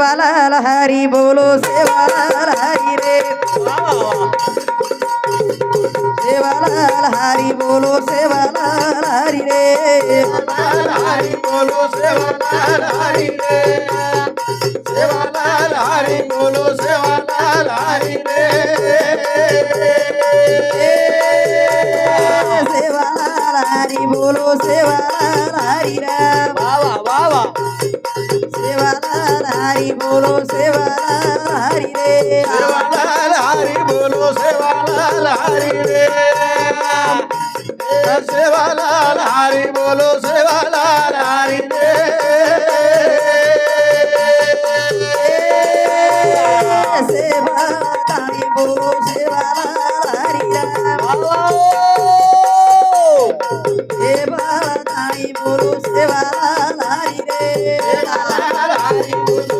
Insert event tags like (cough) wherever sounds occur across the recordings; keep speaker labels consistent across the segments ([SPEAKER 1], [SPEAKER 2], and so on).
[SPEAKER 1] सेवालाल हरी बोलो सेवालाल हरी रे सेवालाल हरी बोलो सेवालाल हरी रे
[SPEAKER 2] हरी बोलो सेवालाल हरी रे सेवालाल हरी बोलो सेवालाल हरी रे
[SPEAKER 1] सेवालाल हरी बोलो सेवालाल हरी राम
[SPEAKER 2] वा वा वा वा
[SPEAKER 1] सेवालाल हरी बोलो सेवालाल हरी रे
[SPEAKER 2] सेवालाल हरी बोलो सेवालाल हरी रे सेवालाल हरी बोलो सेवालाल हरी रे
[SPEAKER 1] सेवालाल हरी बोलो सेवालाल हरी राम सेवालाल हरी बोलो सेवालाल हरी रे
[SPEAKER 2] सेवालाल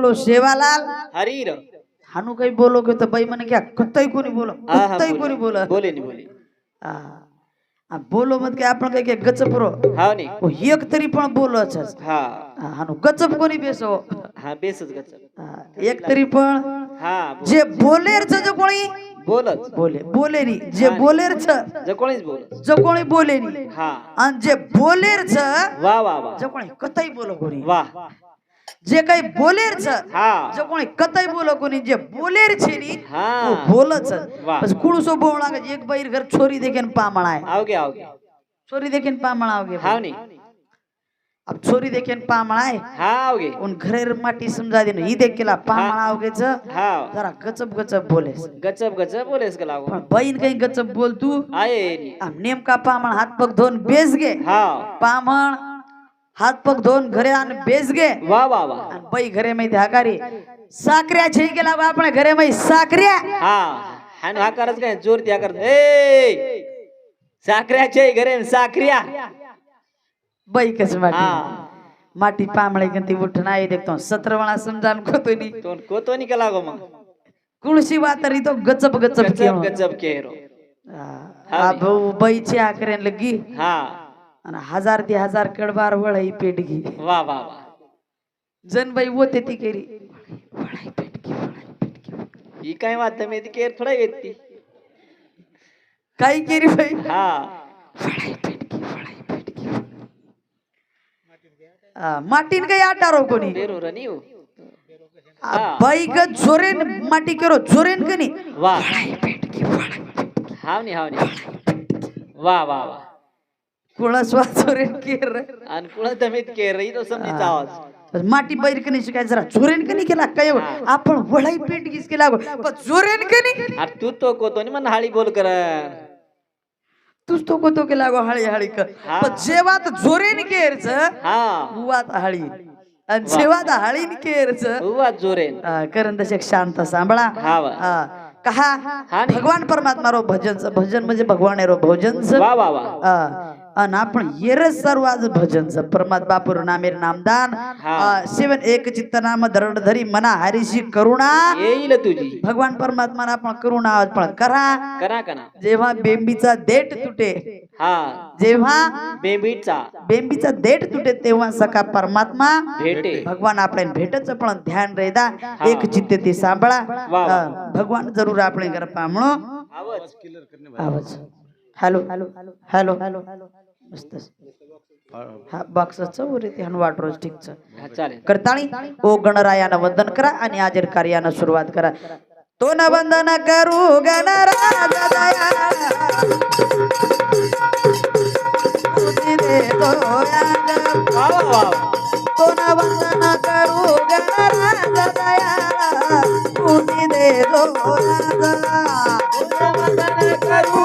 [SPEAKER 2] बोलो सेवालाल हरी
[SPEAKER 1] हानू काही बोलो की तर बाई म्हणे क्या कत्तही कोणी बोलो कत्तही कोणी बोला
[SPEAKER 3] बोले नी बोले.
[SPEAKER 1] हा. बोलो मत काय आपण काय गचप रो. एक तरी पण बोलो छ
[SPEAKER 3] हा.
[SPEAKER 1] हानू गचप कोणी बेसो?
[SPEAKER 3] हा बेसच गच
[SPEAKER 1] हा, एक तरी पण.
[SPEAKER 3] हा
[SPEAKER 1] जे बोलेरच जो कोणी?
[SPEAKER 3] बोलच.
[SPEAKER 1] बोले बोलेरी जे बोलेरच?
[SPEAKER 3] ज कोणीच बोल
[SPEAKER 1] जो कोणी बोलेरी
[SPEAKER 3] हा.
[SPEAKER 1] आणि जे बोलेरच?
[SPEAKER 3] वा वा वा.
[SPEAKER 1] जो कोणी कतई बोलो कोणी?
[SPEAKER 3] वा.
[SPEAKER 1] जे काही
[SPEAKER 3] बोलेर
[SPEAKER 1] जो कोणी कतई बोलो कोणी जे बोलेर छे बोलच बस सो बोला एक बैर
[SPEAKER 3] घर छोरी
[SPEAKER 1] देखेन पामळा आहे. छोरी देखेन
[SPEAKER 3] पामळा आओगे
[SPEAKER 1] अब छोरी देखेन पामळा आहे. हां उन घरेर माटी समजा दे ही देख केला आओगे आवगे जरा गचब गचब बोलेस.
[SPEAKER 3] गचब गचब बोलेस का
[SPEAKER 1] बहीण काही गचब बोल तू. नेमका पामण हात पग धोन बेस गे
[SPEAKER 3] पामळ
[SPEAKER 1] पामण हात पग दोन घरे आण बेसगे
[SPEAKER 3] वा वा वा.
[SPEAKER 1] बाई घरे माहिती हाकारी साखऱ्या छे गेला बा आपण घरे माहिती साखऱ्या.
[SPEAKER 3] हा हा काय जोर त्या करत ए छे घरे साखऱ्या.
[SPEAKER 1] बाई कस
[SPEAKER 3] हा.
[SPEAKER 1] माटी पामळे गन ती उठ नाही देखतो. सत्रवणा समजान कोतोनी.
[SPEAKER 3] तो कोतोनी केला गो मग?
[SPEAKER 1] कुळशी वातरी तो गचप गचप
[SPEAKER 3] गचप केरो. केरो.
[SPEAKER 1] हा भाऊ बाईची आकरेन लगी.
[SPEAKER 3] हा.
[SPEAKER 1] आणि हजार ते हजार कडबार वळाई पेटगी
[SPEAKER 3] वा वा वा.
[SPEAKER 1] जनबाई होते ती केरी. वळाई पेटगी वळाई पेटगी
[SPEAKER 3] ही काय वाद मी ती केर थोडा येत ती.
[SPEAKER 1] काय केरी बाई?
[SPEAKER 3] हा.
[SPEAKER 1] वळाई पेटगी वळाई माटीन काही आटारो कोणी
[SPEAKER 3] बेरो रनी हो.
[SPEAKER 1] बाई ग जोरेन माटी केरो जोरेन कनी
[SPEAKER 3] वा.
[SPEAKER 1] वळाई पेटगी वळाई पेटगी
[SPEAKER 3] हाव नी हाव नी. वा वा वा.
[SPEAKER 1] कुळस वा जोरेन केर?
[SPEAKER 3] आणि कुणा दमेत केर? तो समजीचा आवाज.
[SPEAKER 1] माटी बैर कनी शिकाय जरा जोरेन कनी केला काय आपण वळाई पेटगीच केला गो. पण जोरेन कनी
[SPEAKER 3] अरे तू तो कोतो नी मन हाळी बोल कर.
[SPEAKER 1] तूच तो कोतो केला गो हळी हळी कर. पण जोरेन केरच
[SPEAKER 3] हा.
[SPEAKER 1] हळी. आणि जेव्हा तर हळीन केरच
[SPEAKER 3] उवा जोरेन.
[SPEAKER 1] करण तसे शांत सांभाळा.
[SPEAKER 3] हा.
[SPEAKER 1] हा. कहा. भगवान परमात्मा रो भजन भजन म्हणजे भगवान रो भोजन.
[SPEAKER 3] वा वा वा.
[SPEAKER 1] आणि आपण येर सर्वाज भजनचं. परमात बापूर नामेर नामदान शिवन एक चित्त नाम धरण धरी मना हरीशी करुणा.
[SPEAKER 3] येईल तुझी.
[SPEAKER 1] भगवान परमात्मा आपण करुणा पण करा.
[SPEAKER 3] करा करा.
[SPEAKER 1] जेव्हा बेंबीचा देठ तुटे जेव्हा
[SPEAKER 3] बेंबीचा.
[SPEAKER 1] बेंबीचा देठ तुटे तेव्हा सका परमात्मा
[SPEAKER 3] भेटे.
[SPEAKER 1] भगवान आपण भेटच पण ध्यान रेदा एक
[SPEAKER 3] चित्ते ते
[SPEAKER 1] सांभाळा. भगवान जरूर आपण गरपा म्हणून.
[SPEAKER 3] आवाज.
[SPEAKER 1] Hello. Hello hello hello. Hello. मस्त. हा बॉक्स चौरे ते हन वाटरोज ठीक छ
[SPEAKER 3] हा चालेल.
[SPEAKER 1] करताळी ओ गणरायानं वंदन करा आणि आजर कार्यानं सुरुवात करा. तो न वंदन करू वंदन गणराज दे दोयाला
[SPEAKER 3] वंदन करू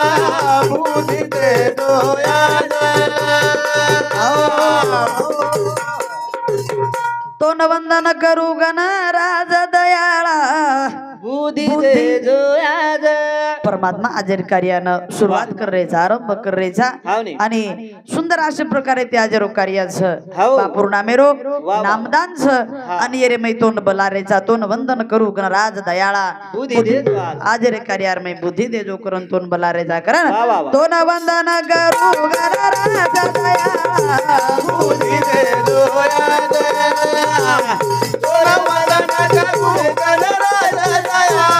[SPEAKER 2] कोण वंदन करू गणराज दयाळा बुद्धी दे डोळ्यात
[SPEAKER 1] बुद्धी दे जोया ग, बुद्धी दे जोया ग. कोण
[SPEAKER 2] वंदन करू गणराज दयाळा बुद्धी दे डोळ्यात कोण वंदन करू गणराज दयाळा बुद्धी
[SPEAKER 1] परमात्मा आजर कार्यानं सुरुवात करायचा आरंभ करायचा आणि सुंदर अशा प्रकारे ते आजरो कार्याचं. बापूर नामेरो. नामदानच. आणि ये रे मै तोंड बलारेचा तोंड वंदन करू गणराज दयाळा.
[SPEAKER 3] बुद्धी दे जोयाद
[SPEAKER 1] आज रे कार्यार मै बुद्धी दे जो करून तोंड बलारेचा करण. तोंड वंदन करू गणराज दयाळा.
[SPEAKER 2] बुद्धी कोण वंदन करू गणराज दयाळा.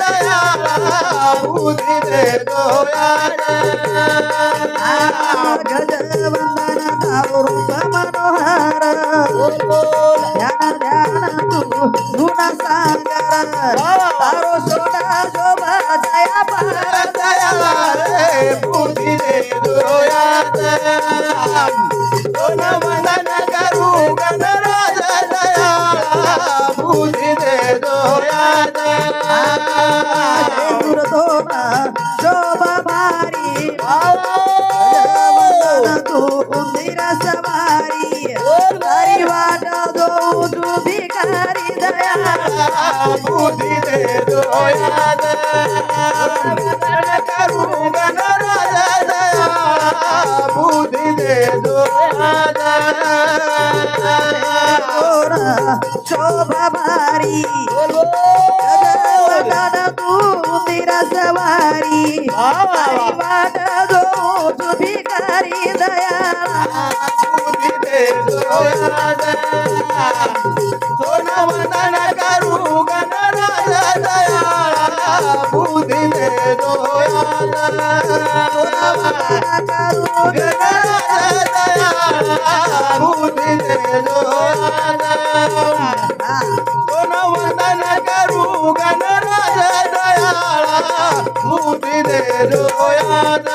[SPEAKER 1] देता आमेन कृपापाती दयाळा
[SPEAKER 2] बुद्धी दे डोळ्यात कोण वंदन करू
[SPEAKER 1] मनोहर ध्यान ध्यान तू गुण सागर तारो सोडा शोभा दया पार
[SPEAKER 2] दयाळा रे
[SPEAKER 1] दया
[SPEAKER 2] बुद्धी दे डोळ्यात वंदन करू गणराज दयाळा बुद्धी दे डोळ्यात
[SPEAKER 1] कोरा शोभा भारी गजवदन तू उंदीर सवारी तारी वाट दो तू भिकारी दया
[SPEAKER 2] बुद्धी दे डोळ्यात सोनं वंदन करू गणराज दयाळा बुद्धी दे डोळ्यात गणराज दयाळा बुद्धी दे डोळ्यात सोनं वंदन करू गणराज दयाळा बुद्धी दे डोळ्यात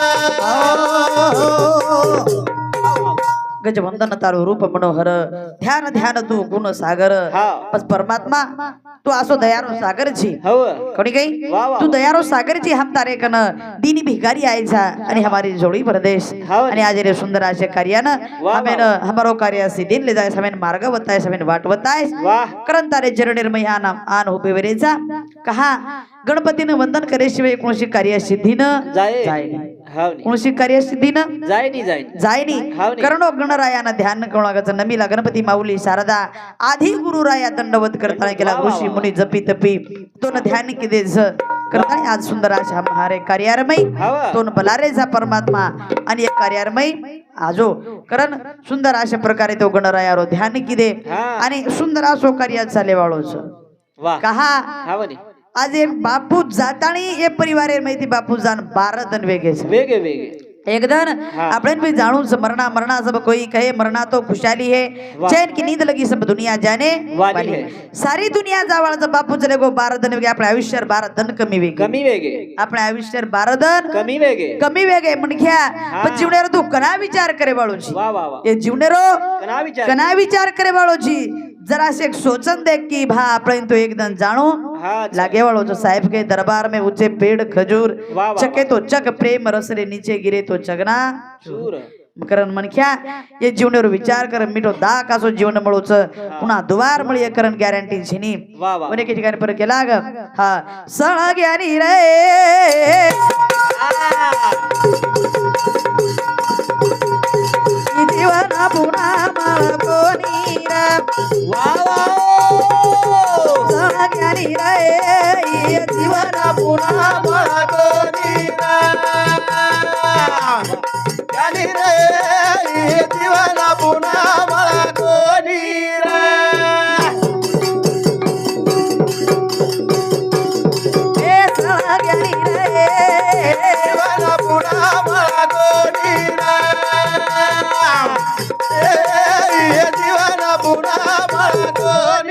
[SPEAKER 1] गजवंदन तारो रूप मनोहर ध्यान ध्यान तू गुण सागर।
[SPEAKER 3] हा.
[SPEAKER 1] बस परमात्मा तू असो दयारो सागरची
[SPEAKER 3] हव
[SPEAKER 1] कोणी काही. तू दयारो सागरची हम तारे कन। दीनी भिकारी आयचा आणि हमारी जोड़ी प्रदेश।
[SPEAKER 3] हाव.
[SPEAKER 1] आणि आज रे सुंदर असे कार्यानं. हमेन हमारो कार्य सिद्धीन ले जाय हमेन मार्ग बताय हमेन वाट बताय करण तारे चरणिर्मय हा नाम आन हो पेवरेचा कहा? गणपतीनं वंदन करे शिवाय कोणशी कार्य सिद्धीनं?
[SPEAKER 3] जाय।
[SPEAKER 1] कोणशी कार्य सिद्धीनं जायनी
[SPEAKER 3] हाव नी.
[SPEAKER 1] करणो गणरायानं ध्यान कळागाचं नमीला गणपती माऊली शारदा आधी गुरुराया दंडवत करताना केला ऋषी. मुनी जपी तपी। तो न ध्यान किदे झ करताना आज सुंदर अशा महारे कार्यारमय।
[SPEAKER 3] हाव.
[SPEAKER 1] तो न बलारे जा परमात्मा आणि एक कार्यारमय। आजो कारण सुंदर अशा प्रकारे तो गणरायारो ध्यान किदे. आणि सुंदर असो कार्य चाले वाळोच। कहा?
[SPEAKER 3] हाव नी
[SPEAKER 1] आज हे बापू जाताणी हे परिवारे माहिती बापू जाण बारा दन वेगे છે.
[SPEAKER 3] वेगे वेगे
[SPEAKER 1] एकदम
[SPEAKER 3] हाँ।
[SPEAKER 1] આપણે भी जाणू स- मरना मरना सब कोई कहे मरना तो खुशहाली है
[SPEAKER 3] वाह।
[SPEAKER 1] चैन की नींद लगी सब दुनिया जाने
[SPEAKER 3] वाली है।
[SPEAKER 1] सारी दुनिया जावाळाचा बापू चले गो बारा दन वेगे आपल्या आयुष्यावर बारा दन कमी वेगे
[SPEAKER 3] कमी वेगे
[SPEAKER 1] आपल्या आयुष्यावर बारा दन
[SPEAKER 3] कमी वेगे
[SPEAKER 1] कमी वेगे म्हणख्या पण जीवनेरो तू कना विचार करे बाळूची
[SPEAKER 3] वा वा वा
[SPEAKER 1] ये जीवनेरो
[SPEAKER 3] कना विचार
[SPEAKER 1] कना विचार करे बाळूची जरासे एक सोचन दे की भा आपण तो एकदम जाणू. लागे वालो जो साहेब के दरबार में ऊंचे पेड़ खजूर.
[SPEAKER 3] वाह, वाह,
[SPEAKER 1] चके तो चक प्रेम रस रे नीचे गिरे तो चगना.
[SPEAKER 3] चूर.
[SPEAKER 1] करण म्हणख्या ये जीवनावर विचार कर मिठो दा कासो जीवन मळूच. पुन्हा दुवार मळी करण गॅरंटी छिनी
[SPEAKER 3] वा वा
[SPEAKER 1] अनेक ठिकाणी परत केला ग? हा. सळ ज्ञानी रे. जीवन पुन्हा मळ कोणी रे ज्ञानी रे जीवन पुन्हा
[SPEAKER 2] मला कोणी ज्ञानी रे जीवन पुन्हा मला कोणी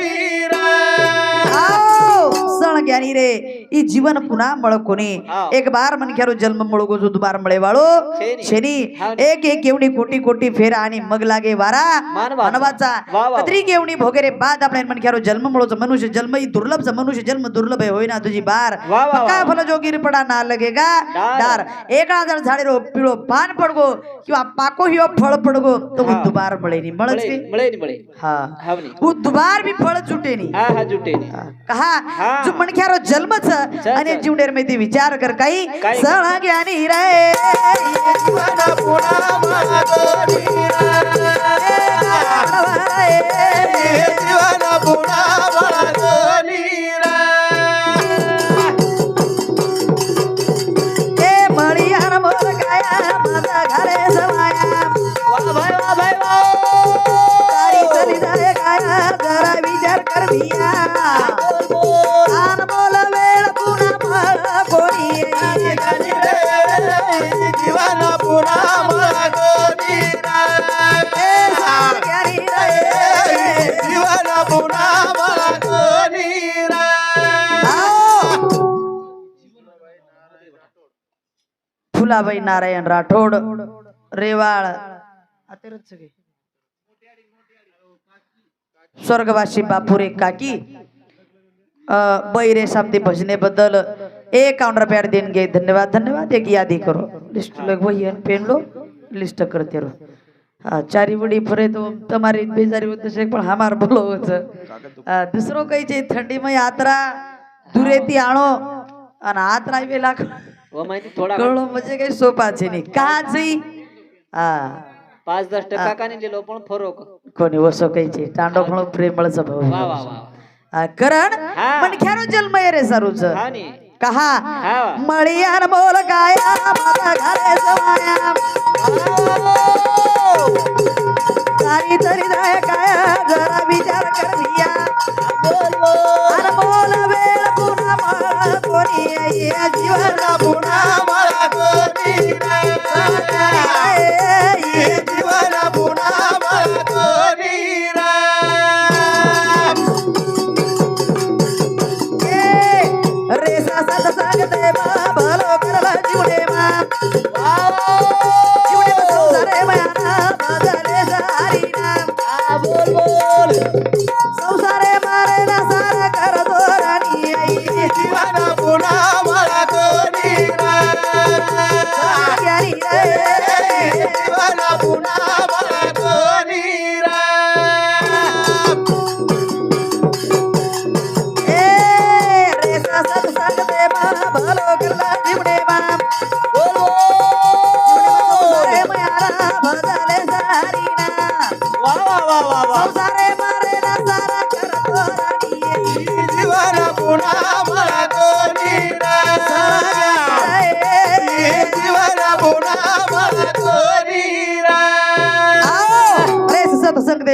[SPEAKER 2] कोणी
[SPEAKER 1] आओ सण ज्ञानी रे। ಈ ಜೀವನ ಪುನಃ ಮಳಕೊನಿ
[SPEAKER 3] ಹಾವ್.
[SPEAKER 1] एक बार मन ख्यारो जन्म मळगो जो दुबार मळे वाळो
[SPEAKER 3] शेनी.
[SPEAKER 1] शेनी
[SPEAKER 3] हाव.
[SPEAKER 1] एक एक केवणी कोटी कोटी फेरा आणि मग लागे वारा
[SPEAKER 3] मानवाचा.
[SPEAKER 1] मानवाचा
[SPEAKER 3] वा, वा.
[SPEAKER 1] कतरी केवणी भोगेरे बाद आपल्या मन ख्यारो जन्म मळोच मनुष्य जन्म ही दुर्लभ मनुष्य जन्म दुर्लभ आहे होईना तुझी बार
[SPEAKER 3] वा, वा,
[SPEAKER 1] पक्का
[SPEAKER 3] वा.
[SPEAKER 1] फल जोगीर पडा ना लगेगा
[SPEAKER 3] डार.
[SPEAKER 1] डार एका जर झाडे रो पिळो पान पडगो किंवा पाको हिओ फळ पडगो तो
[SPEAKER 3] हा.
[SPEAKER 1] दुबार मळेनी मळच
[SPEAKER 3] मळे
[SPEAKER 1] बी.
[SPEAKER 3] मळे मळे
[SPEAKER 1] हा
[SPEAKER 3] हावनी
[SPEAKER 1] वो दुबार भी फळ चुटेनी
[SPEAKER 3] हा हा जुटेनी
[SPEAKER 1] कहा
[SPEAKER 3] हा.
[SPEAKER 1] जो मनख्यारो जन्मच आणि. जीवनेरमध्ये विचार कर. काही
[SPEAKER 3] काही.
[SPEAKER 1] सळ ज्ञानी रे. फुलाबाई नारायण राठोड रेवाळ आतेरच सगळे. स्वर्गवासी बापुरे काकी अ, बैरे शाब्दी भजने बद्दल एक काउंटर रुपया देणगे धन्यवाद धन्यवाद एक यादी करो लिस्ट लग वही पेन लो लिस्ट करते रो હા ચારી વડી ફરે તો તમારી બેજારી હોય તો છે પણ હમાર બોલો છે આ, દૂસરો કઈ છે ઠંડીમાં યાત્રા દૂરેથી આણો અને યાત્રા આવી લાખ हो म्हणजे काही सोपाचे नाही. काजई.
[SPEAKER 3] पाच दस टक्का का नाही पण फरक. कोणी वसो काहीचे
[SPEAKER 1] तांडो म्हणून
[SPEAKER 3] प्रेमळचा
[SPEAKER 1] भाऊ. पण खेळो जन्म आहे रे सारूच.
[SPEAKER 3] हा नी.
[SPEAKER 1] कहा
[SPEAKER 3] हा.
[SPEAKER 2] मळियान मोल गाया मला
[SPEAKER 1] घरे जरा विचार कर भिया अनमोल
[SPEAKER 2] वेळ पुन्हा कोणी
[SPEAKER 1] येया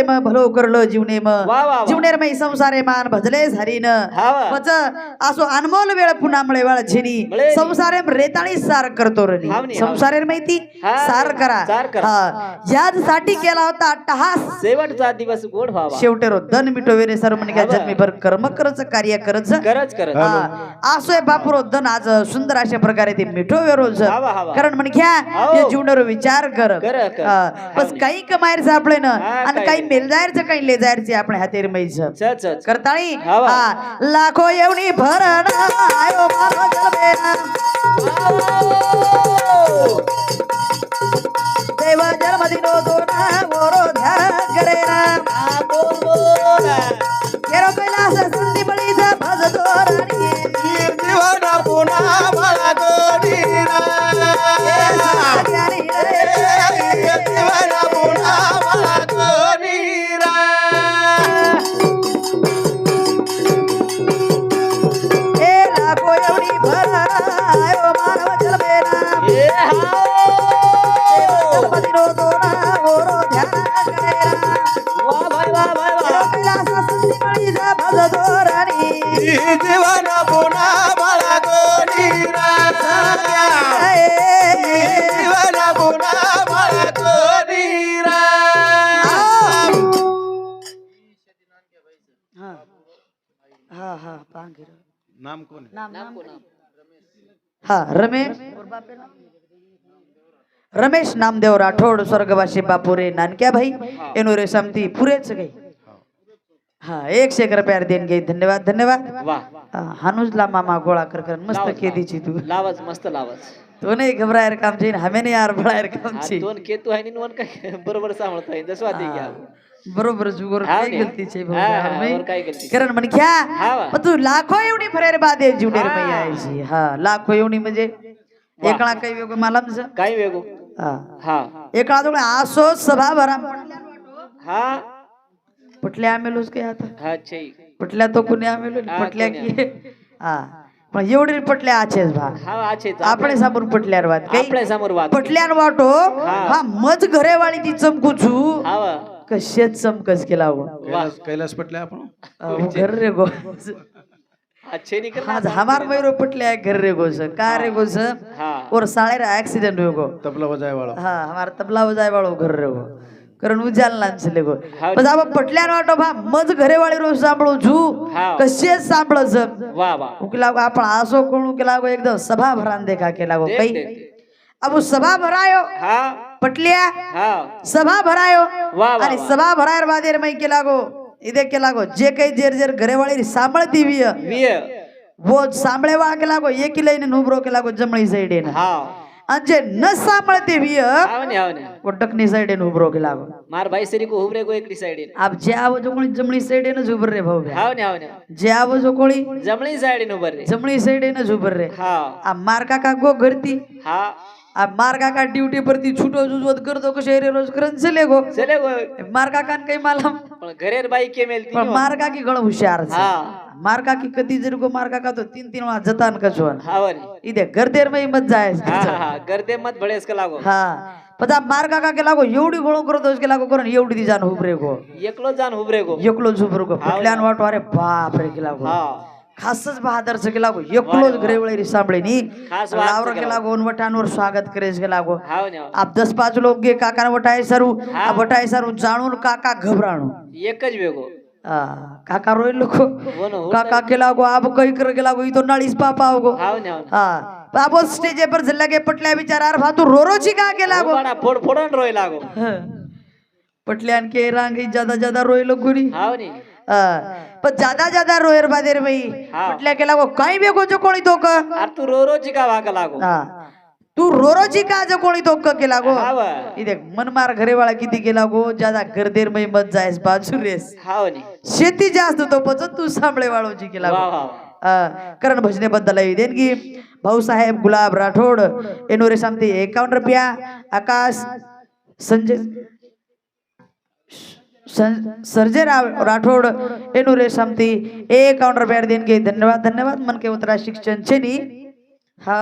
[SPEAKER 1] मग भलो करलो जीवने जीवनेर मै संसारे मान भजले हरीन
[SPEAKER 3] हा.
[SPEAKER 1] मच असो अनमोल वेळ पुन्हा मळे वेळ झिनी. संसारे रेताळी सार करतो
[SPEAKER 3] हाव.
[SPEAKER 1] संसारे माहिती
[SPEAKER 3] हा,
[SPEAKER 1] सार करा
[SPEAKER 3] करा.
[SPEAKER 1] हा याच साठी केला होता अट्टहास
[SPEAKER 3] शेवटचा दिवस गोड व्हावा
[SPEAKER 1] शेवटे रो धन मिटोवे रे सर म्हणे
[SPEAKER 3] हा वा.
[SPEAKER 1] जन्मीभर कर्म करच कार्य करच
[SPEAKER 3] करच करत
[SPEAKER 1] हा असोय बापुरो धन आज सुंदर अशा प्रकारे ते मिठोवे रोज
[SPEAKER 3] हा वा, हा वा.
[SPEAKER 1] कारण म्हण घ्या. ते जीवनावर विचार कर
[SPEAKER 3] कर, कर.
[SPEAKER 1] हा. बस. काही कमायर सापडे ना
[SPEAKER 3] हा,
[SPEAKER 1] आणि
[SPEAKER 3] काही
[SPEAKER 1] काही
[SPEAKER 3] नाही.
[SPEAKER 1] मेलजायरचं काही लेजायरचे आपण हातेर मैच
[SPEAKER 3] चल चल
[SPEAKER 1] करताळी?
[SPEAKER 3] हाव.
[SPEAKER 1] हा. लाखो एवढी भरण आयो मानो जलबेना
[SPEAKER 2] जीवन पुन्हा जीवन पुन्हा
[SPEAKER 1] हा हा
[SPEAKER 2] नाम कोण
[SPEAKER 3] नाम
[SPEAKER 1] हा रमेश. रमेश नामदेव राठोड स्वर्गवासी बापुरे नानक्या भाई एनो रे समती पुरेच गई. हा एकशे एक रुपया देन गे धन्यवाद धन्यवाद.
[SPEAKER 3] वा.
[SPEAKER 1] हानुजला मामा गोळा कर कर. मस्त
[SPEAKER 3] लावच,
[SPEAKER 1] केदीची तू.
[SPEAKER 3] लावच मस्त लावच.
[SPEAKER 1] तो नाही घबरायर काम ची हमें नाही यार बळायर काम
[SPEAKER 3] दोन केतू आहे वन काय (laughs) बरोबर सांभाळता येईल जसं वाटे घ्या
[SPEAKER 1] बरोबर जुगोर
[SPEAKER 3] हा
[SPEAKER 1] काय
[SPEAKER 3] ने.
[SPEAKER 1] गलतीचे
[SPEAKER 3] हा, हा, वर काय गलती?
[SPEAKER 1] करण म्हण घ्या.
[SPEAKER 3] हा वा.
[SPEAKER 1] तू लाखो एवढी फरेर बादे जुडेर
[SPEAKER 3] हा.
[SPEAKER 1] हा लाखो एवढी म्हणजे. एकळा काही वेगळं मला
[SPEAKER 3] काय वेगो
[SPEAKER 1] हा.
[SPEAKER 3] हा.
[SPEAKER 1] एकळा जोडे आसो सभा भरा.
[SPEAKER 3] हा.
[SPEAKER 1] पटल्या आम्ही काय आता? पटल्या तो कुणी
[SPEAKER 3] आम्ही
[SPEAKER 1] पटल्या की? (laughs) हा. पण एवढी पटल्या आचे आपण समोर पटल्यावर वाद.
[SPEAKER 3] काही समोर
[SPEAKER 1] पटल्यावर वाटो हो. हा. मज घरेवाळीची चमकुचू
[SPEAKER 3] हो.
[SPEAKER 1] कशेच चमकस केला हो?
[SPEAKER 2] कैलास पटल्या आपण?
[SPEAKER 1] घर रे गो आज हमार मेरो पटले घर रे गोस का रे गोस और साळे रे एक्सीडेंट हो गो.
[SPEAKER 2] तबला बजाय वाला
[SPEAKER 1] हाँ हमारा तबला बजाय वाळो घर रे गो. कारण उजाल लांचले गो. पण आपण पटल्यान वाटो भा मज घरेवाळी रोज सांभळू झू. कशी
[SPEAKER 3] सांभळ जम
[SPEAKER 1] उकला आपण आसो कोण उकला गो एकदम सभा भरान देखा केला गो
[SPEAKER 3] काही
[SPEAKER 1] अब सभा भरायो. पटल्या? सभा भरायो. आणि सभा भरायर बाजेर मी केला गो इथे केला गो जे काही जेर जेर घरेवाळी सांभळती विय. वो सांभळे वाळ केला गो एक लईने नुबरो केला गो जमळी साईड आणि जे न सांभळते विय
[SPEAKER 3] आवने आवने
[SPEAKER 1] वो टकनी साईडे उभरो केला गो
[SPEAKER 3] मार भाई सरी को हुबरे को एकली साइड
[SPEAKER 1] आप जे आवो जो कोणी जमळी साईडे न झुबर रे भाऊ जे आवो जो कोणी
[SPEAKER 3] जमणी साइड नो हा
[SPEAKER 1] मार काका
[SPEAKER 3] हा
[SPEAKER 1] काका ड्युटी परती छुटो जुजवत करतो कशे रे रोज करन चले गो.
[SPEAKER 3] चले गो.
[SPEAKER 1] मार काका काही मला
[SPEAKER 3] पण घरेर बाई के मेलती
[SPEAKER 1] पण मार काकी गळ हुशार.
[SPEAKER 3] हा.
[SPEAKER 1] मार काकी कधी जर गो मार काका तो तीन तीन वेळा जतान कचवन
[SPEAKER 3] हावने
[SPEAKER 1] इथे गर्देर मै मत जाय
[SPEAKER 3] हा हा हा. गर्दे मत बळेस का लागो?
[SPEAKER 1] हा. पदा मार काका के लागो? एवढी गोळो करतो के लागो करून एवढी दी जाण उभरे गो.
[SPEAKER 3] एकलो जान हुबरे गो.
[SPEAKER 1] एकलो झुबर गो. पटल्यान वाटो अरे बाप रे के लागो.
[SPEAKER 3] हा.
[SPEAKER 1] खासच बहादर से के लागो एकलो घरे वळेरी सांभळेनी
[SPEAKER 3] खास वाद
[SPEAKER 1] लावर के लागो वटांवर स्वागत करेस के लागो. आप दस पाच लोग गे काका वटाय सरू.
[SPEAKER 3] हा.
[SPEAKER 1] वटाय सरू जाणून काका घबराणू.
[SPEAKER 3] एकच वेगो
[SPEAKER 1] काका रोय लोक.
[SPEAKER 3] हो ना, हो
[SPEAKER 1] काका के लागो आप कही कर के लागो ई तो नाळीस पापा होगो
[SPEAKER 3] हावने
[SPEAKER 1] हा. बाबो स्टेज पर के पटल्या विचारार भातू रोरोची का के लागो?
[SPEAKER 3] बडा फोड फोडन रोय लागो. (laughs)
[SPEAKER 1] पटल्यान के रांगी ज्यादा ज्यादा रोय लोक गुरी पण ज्यादा ज्यादा रोयर बादेर बाई. पटल्या के लागो काही बेगो जो कोणी तो का
[SPEAKER 3] तू रो रो चिका वाका लागो.
[SPEAKER 1] हा. तू रोरोची का जो कोणी तो के लागो
[SPEAKER 3] हाव
[SPEAKER 1] इथे मनमार घरेवाळा किती गेला गो ज्यादा गर्देर मै मत जायस बाजू रेस. शेती जास्त तो पचत तू सांभळे वाळूची केला करण भजनेबद्दल आहे देणगी भाऊसाहेब गुलाब राठोड एनोरे सामती एकावन्न रुपया आकाश संजय सं- सर्जे राव राठोड एनोरे सामती एकावन्न देन के धन्यवाद धन्यवाद. मन के उतरा शिक्षण छे नी हा